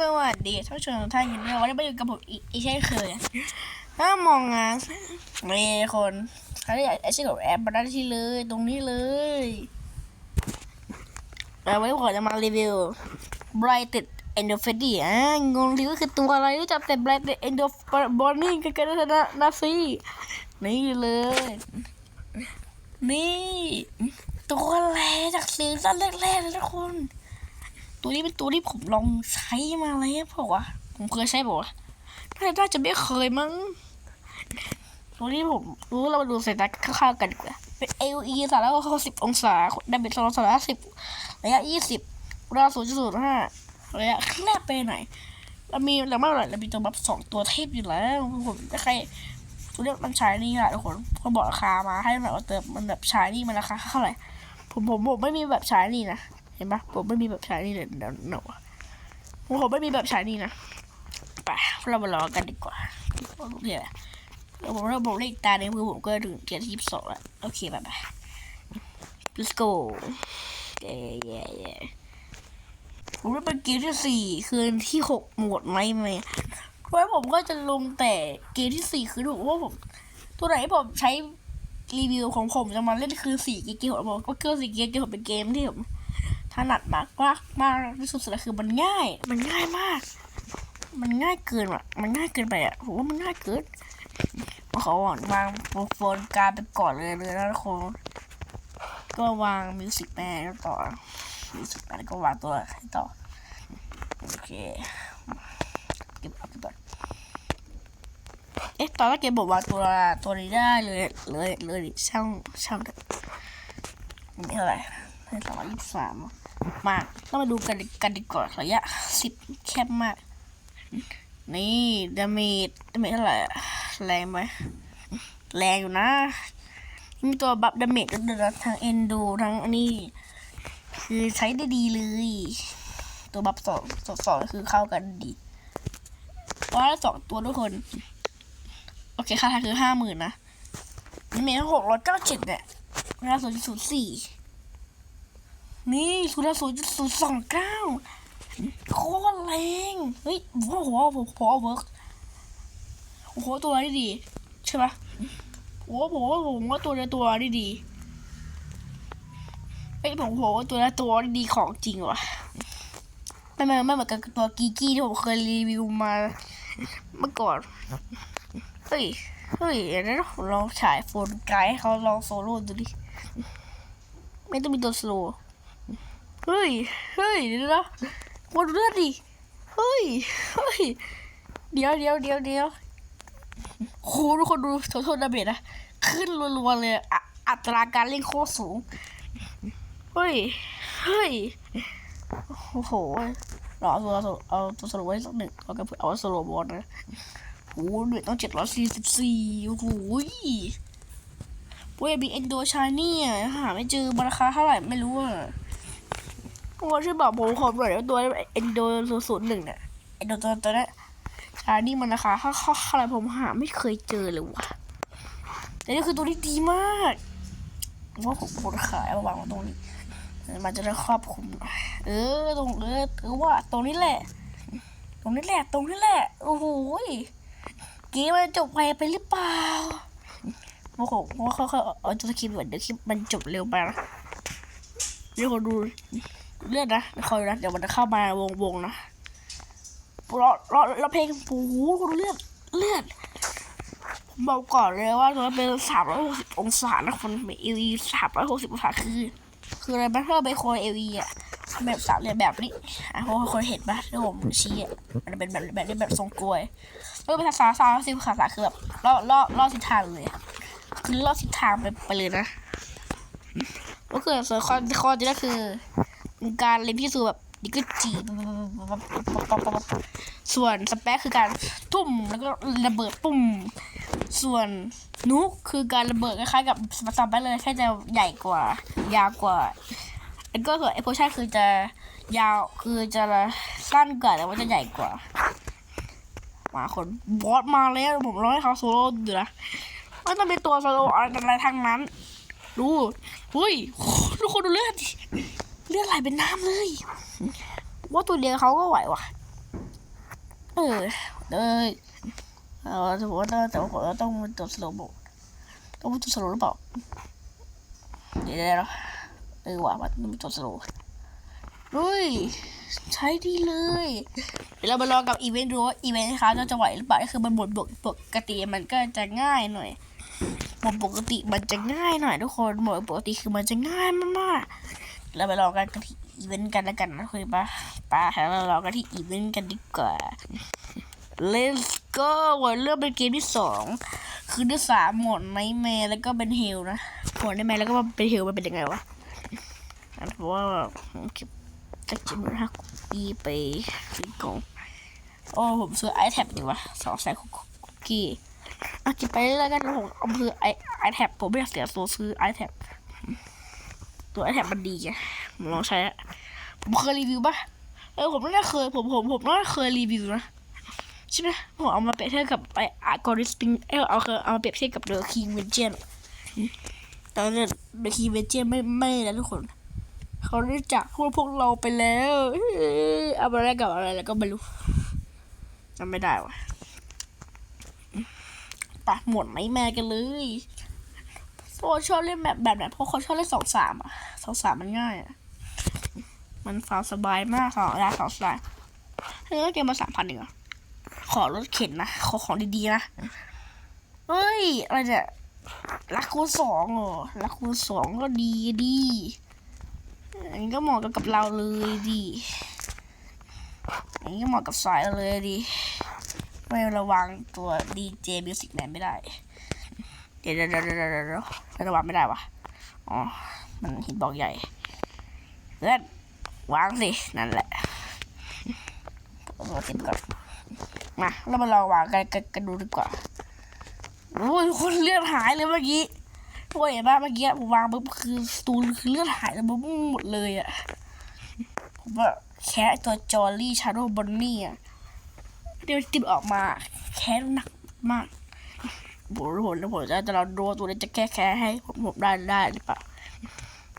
สวัสดีท่านผู้ชมทุกท่านยินดีวันนี้มาอยู่กับผมอีกเช่นเคยถ้ามองงานมีคนเขาอยากไอ้ชื่อของแอปมาได้ที่เลย ตรงนี้เลยเอาไว้ผมจะมารีวิว Brighted Endophilia อ่างงทีก็คือตัวอะไรรู้จักแต่ Brighted Endophilia กันกันนะนะสินี่เลย นี่ ตัวแรกจากซีซั่นแรกๆเลยทุกคน ตัวนี้เป็นตัวที่ผมลองใช้มาแล้วเปล่าวะผมเคยใช้เปล่าวะน่าน่าจะไม่เคยมั้งตัวนี้ผมรู้เรามาดูสายตาคร่าวๆกันดีกว่าเป็น AOE สามร้อยหกสิบองศาได้เป็นสองร้อยสามสิบระยะยี่สิบราศูนย์จุดศูนย์ห้าระยะแคบไปไหนเรามีเราไม่หรอกเรามีตัวบัฟสองตัวเทพอยู่แล้วผมไม่ใครตัวเนี้ยมันใช้นี่ค่ะทุกคนคนบอกราคามาให้หน่อยว่าเติมมันแบบใช้นี่มันราคาเท่าไหร่ผมผมผมไม่มีแบบใช้นี่นะ ห็นปะผมไม่มีแบบใช้นี่เลยเดี๋ยวเนาะผมผมไม่มีแบบใช้นี่นะไปเรามารองกันดีกว่าโอเคแล้วผมเริ่มผมเลขตาในมือผมก็ถึงเกียร์ที่สองแล้วโอเคไปไป let's go เย้เย้เย้ผมได้เป็นเกียร์ที่สี่คืนที่หกหมดไหมไหมเพราะผมก็จะลงแต่เกียร์ที่สี่คือถูกว่าผม ตัวไหนผมใช้รีวิวของผมจะมาเล่นคือสี่เกียร์ผมก็คือสี่เกียร์ผมเป็นเกมที่ผม ถนัดมากมากมากที่สุดเลยคือมันง่าย มันง่ายมาก มันง่ายเกินอะ มันง่ายเกินไปอะผมว่ามันง่ายเกินขอวางวางโฟนการไปก่อนเลยเลยนะทุกคนก็วางมิวสิกแมนแล้วต่อมิวสิกแมนก็วางตัวให้ต่อ โอเคเก็บอัพก่อนเอ๊ะตอนแรกเกมบอกวางตัวตัวนี้ได้เลยเลยเลยช่างช่างเถอะไม่เท่าไหร่ให้สองร้อยยี่สิบสาม มากต้องมาดูกันกันดีกว่าระยะสิบแคบมาก นี่ดาเมจดาเมจเท่าไหร่แรงไหมแรงอยู่นะ มีตัวบัฟดาเมจด้วยนทั้งเอนโดทั้งอันนี้ คือใช้ได้ดีเลย ตัวบัฟสองสองสองคือเข้ากันดีว่าละสองตัวทุกคน โอเคค่าทางคือห้าหมื่นนะนี่มีหกร้อยเก้าสิบเนี่ยราคาศูนย์ศูนย์สี่ นี่ศูนย์ศูนย์ศูนย์สองเก้าโคตรแรงเฮ้ยโอ้โหผมพอเวิร์กโอ้โหตัวนี้ดีใช่ปะโอ้โหผมว่าตัวนี้ตัวนี้ดีเฮ้ยผมโหตัวนี้ตัวนี้ดีของจริงว่ะไม่ไม่ไม่เหมือนกับตัวกีกี้ที่ผมเคยรีวิวมาเมื่อก่อนเฮ้ยเฮ้ยเดี๋ยวนะผมลองฉายโฟนไกด์ให้เขาลองโซโล่ดูดิไม่ต้องมีตัวสโลว์ เฮ้ย เฮ้ยเดี๋ยวนะวนเลือดดิ เฮ้ย เฮ้ย เดี๋ยวเดี๋ยวเดี๋ยวเดี๋ยวโหทุกคนดูโทษดาเมจนะ ขึ้นรัวๆเลยอะอัตราการเล่นโคตรสูง เฮ้ย เฮ้ย โอ้โหรอตัวตัวเอาตัวสโลว์ไว้สักหนึ่งเอากับเอาสโลว์บอลนะโอ้โหเดือดต้องเจ็ดร้อยสี่สิบสี่โอ้โหเว้ยบีเอ็นโดชานี่อะหาไม่เจอราคาเท่าไหร่ไม่รู้อะ โอ้ช่วยบอกผมขอหน่อยว่าตัวเอ็นโดศูนย์หนึ่งเนี่ยเอ็นโดตัวตัวนี้ชานี่มันนะคะค่าค่าอะไรผมหาไม่เคยเจอเลยว่ะแต่นี่คือตัวนี้ดีมากว่าผมควรขายเอาวางตรงนี้ มันจะได้ครอบคลุมเออตรงเออถือว่าตรงนี้แหละ ตรงนี้แหละตรงนี้แหละโอ้โหเกมมันจบไปไปหรือเปล่าโอ้โหว่าเขาเขาเอาตัวคลิปก่อนเดี๋ยวคลิปมันจบเร็วไปนะเดี๋ยวคนดู เลือดนะคอยนะ เดี๋ยวมันจะเข้ามาวงวงนะรอรอรอเพลงปูคนเลือดเลือดผมบอกก่อนเลยว่าตันเป็นสามร้อยหกสิบองศานะคนเอวีสามร้อยหกสิบองศาคือ คืออะไรบ้างถ้าไปโคเอวีอะแบบสามเหลี่ยมแบบนี้อะเพราะคนเห็นปะที่ผมชี้อะมันเป็นแบบแบบนี้แบบทรงกลวยแล้วเป็นภาษาสามสิบภาษาคือแบบล่อล่อล่อทิศทางเลยคือล่อทิศทางไปไปเลยนะก็คือส่วนข้อข้อที่ก็คือ การเล่นที่สูแบบดิกจีส่วนสเปคคือการทุ่มแล้วก็ระเบิดปุ่ม ส่วนนุกคือการระเบิดคล้ายๆกับสเปคเลยแค่จะใหญ่กว่า ยาวกว่าแล้วก็ส่วนไอโพชั่นคือจะยาวคือจะสั้นกว่าแต่ว่าจะใหญ่กว่า มาคนบอสมาแล้วผมร้อให้เขาโซโล่อยู่นะไม่ต้องเป็นตัวโซโล่อะไรทั้งนั้น ดูเฮ้ยทุกคนดูเลือด เลือดไหลเป็นน้ำเลยว่าตัวเดียวเขาก็ไหวว่ะออเลยเออแต่ว่าแต่แต่ว่าเราต้องเป็นตัวสโลว์บอกต้องเป็นตัวสโลว์หรือเปล่าเดี๋ยวเดี๋ยวเออว่ะมันต้องเป็นตัวสโลว์เฮ้ยใช้ดีเลย เดี๋ยวเรามาลองกับอีเวนต์ดูว่าอีเวนต์นะคะเราจะไหวหรือเปล่าก็คือมันบทบทปกติมันก็จะง่ายหน่อยบทปกติมันจะง่ายหน่อยทุกคนบทปกติคือมันจะง่ายมากๆ เราไปลองกันที่อีเวนต์กันแล้วกันนะคุยปะปะเราลองกันที่อีเวนต์กันดีกว่า Let's go วันเริ่มเป็นเกมที่สองคือที่สามหมดไนท์แมร์แล้วก็เป็นเฮลนะหมดไนท์แมร์แล้วก็เป็นเฮลมันเป็นยังไงวะเพราะว่าผมเก็บจากจิมนะอีไปซื้อกล่องโอ้ผมซื้อไอแท็บดีกว่าสองแสนคุกกี้อะเกินไปเรื่อยๆกันผมเอาซื้อไอไอแท็บผมไม่อยากเสียตัวซื้อไอแท็บ ตัวแท็บมันดีไงผมลองใช้ผมเคยรีวิวปะเออผมน่าจะเคยผมผมผมน่าจะเคยรีวิวนะใช่ไหมผมเอามาเปรียบเทียบกับไออาร์กอริสติงเออเอาเอามาเปรียบเทียบกับเดอะคิงเวนเจนตอนนี้เดอะคิงเวนเจนไม่ไม่แล้วทุกคนเขาได้จากพวกพวกเราไปแล้วเอ้ยเอาอะไรกับอะไรแล้วก็ไม่รู้จำไม่ได้ว่ะปะหมดไหมแม่กันเลย โอ้ชอบเล่นแบบแบบไหนเพราะเขาชอบเล่นสองสามอะสองสามมันง่ายอะมันฟังสบายมากสองยาสองสายเฮ้ยเกมมาสามพันเองเหรอขอรถเข็นนะ ขอของดีๆนะ เฮ้ย อะไรเนี่ยรักคูสองเหรอรักคูสองก็ดีดีอันนี้ก็เหมาะกับกับเราเลยดีอันนี้ก็เหมาะกับสายเราเลยดีไม่ระวังตัวดีเจมิวสิกแมนไม่ได้ เดี๋ยวเดี๋ยวเดี๋ยวเดี๋ยวเดี๋ยวเดี๋ยวระวังไม่ได้วะอ๋อ มันหินบอกใหญ่เพื่อนวางสิ นั่นแหละเอาติดก่อน มาเรามาลองวางกันกันกันดูดีกว่าโอ้ยคนเลือดหายเลยเมื่อกี้โอ้ยเห็นปะเมื่อกี้ผมวางปุ๊บคือสตูนคือเลือดหายแล้วปุ๊บหมดเลยอะผมว่าแค่ตัวจอร์ลี่ชาโดบอนนี่อะเดี๋ยวติดออกมา แค่หนักมาก ผมผมแล้วผมจะจะเราดูตัวนี้จะแก้แค้นให้ผมผมได้ได้หรือเปล่า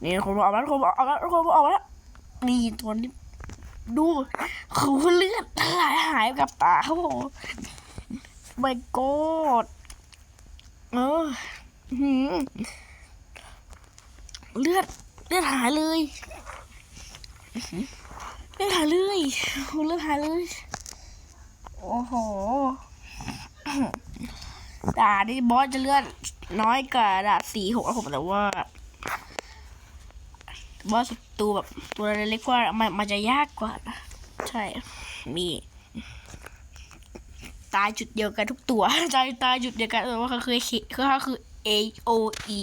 นี่คนออกมาคนอกออกมาคนออกมาแล้วนี่ตัวนี้ดูคือเลือดไหลหายกับตาโอ้โหไม่กดเออหืมเลือดเลือดหายเลยเลือดหายเลยเลือดหายเลย โอ้โห ด่านี่บอสจะเลื่อดน้อยกว่าด่าสี่หกผมแต่ว่า บอสตัวแบบตัวเล็กกว่ามันมันจะยากกว่านะใช่ มี ตายจุดเดียวกันทุกตัวตายตายจุดเดียวกันแต่ว่าเขาเคยคิดคือเขาคือ A O E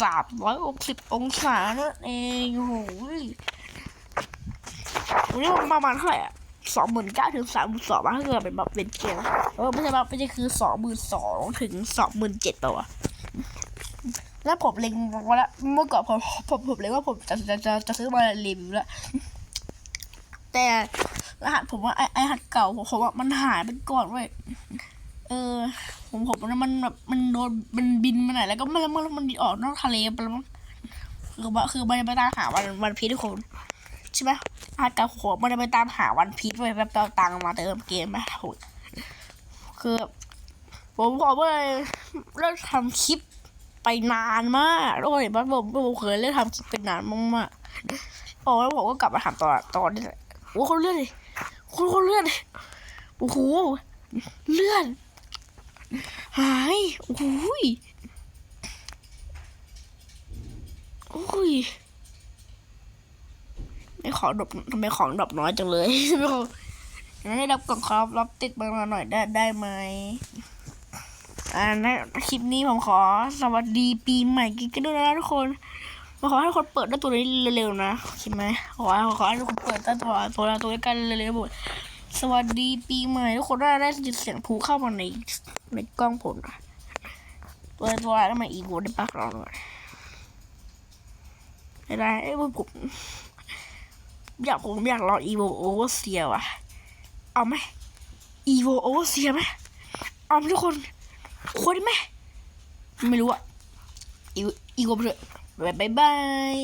สามร้อยหกสิบองศานั่นเองโอ้โหวันนี้ประมาณเท่าไหร่อะ สองหมื่นเก้าถึงสามหมื่นสองถ้าเกิดเป็นแบบเป็นเกมเออไม่ใช่แบบไม่ใช่คือสองหมื่นสองถึงสองหมื่นเจ็ดป่าวะแล้วผมเล็งว้แล้วเมื่อก่อนผมผมผมเล็งว่าผมจะจะจะจะซื้อมารีวิวแล้วแต่รหัสผมว่าไอไอหัสเก่าผมผมว่ามันหายไปก่อนเว้ยเออ ผมผมมันแบบมันโดนมันบินมาไหนแล้วก็ไม่แล้วมันมันออกนอกทะเลไปแล้วมั้งคือว่าคือมันไปตามหาวันวันพีทุกคนใช่ไหม รหัสเก่าผมมันจะไปตามหาวันพีชเว้ยแบบเอาตังค์มาเติมเกมไหมโหคือผมขอเลยเลิกทำคลิปไปนานมากโอ้ยบ้านผมผมเคยเล่นทำคลิปไปนานมากๆพอแล้วผมก็กลับมาทำตอนตอนนี้แหละโอ้คนเลื่อนเลยคนคนเลื่อนโอ้โหเลื่อนหายโอ้ยโอ้ย ไม่ของดรอปทำไมของดรอปน้อยจังเลยไม่ของงั้นได้รับกล่องครับรับติดมาหน่อยได้ได้ไหมอ่าในคลิปนี้ผมขอสวัสดีปีใหม่กันด้วยนะทุกคนขอให้คนเปิดได้ตัวนี้เร็วๆนะใช่ไหมขอขอให้คนเปิดได้ตัวตัวตัวด้วกันเร็วๆหมดสวัสดีปีใหม่ทุกคนได้ได้ยินเสียงผูเข้ามาในในกล้องผมตัวตัวอะไรมาอีโวได้ปะลองหน่อยไม่ได้ไอ้พวกผม อยากผมอยากลองอีโวโอเวอร์เซียว่ะ เอาไหมอีโวโอเวอร์เซียไหมเอาไหมทุกคนคนไหมไม่รู้อะอีกอีกคนเถอะบายบาย